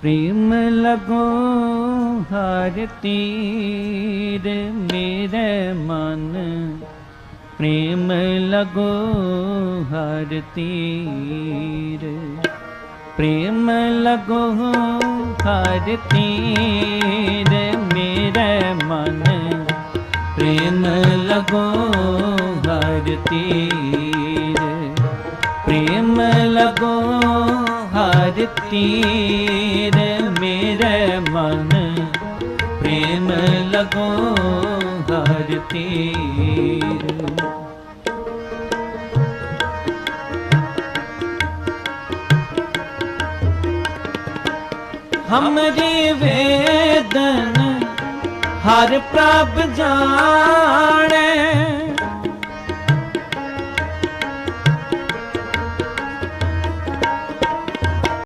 प्रेम लगो हर तीर मेरे मन प्रेम लगो हर तीर प्रेम लगो हर तीर मेरे मन प्रेम लगो हर तीर प्रेम लगो ਦਿੱਤੀ ਰੇ ਮੇਰੇ ਮਨ। ਪ੍ਰੇਮ ਲਗੋ ਹਰ ਤੀਰ। ਹਮਰੀ ਵੇਦਨ ਹਰ ਪ੍ਰਭ ਜਾਣ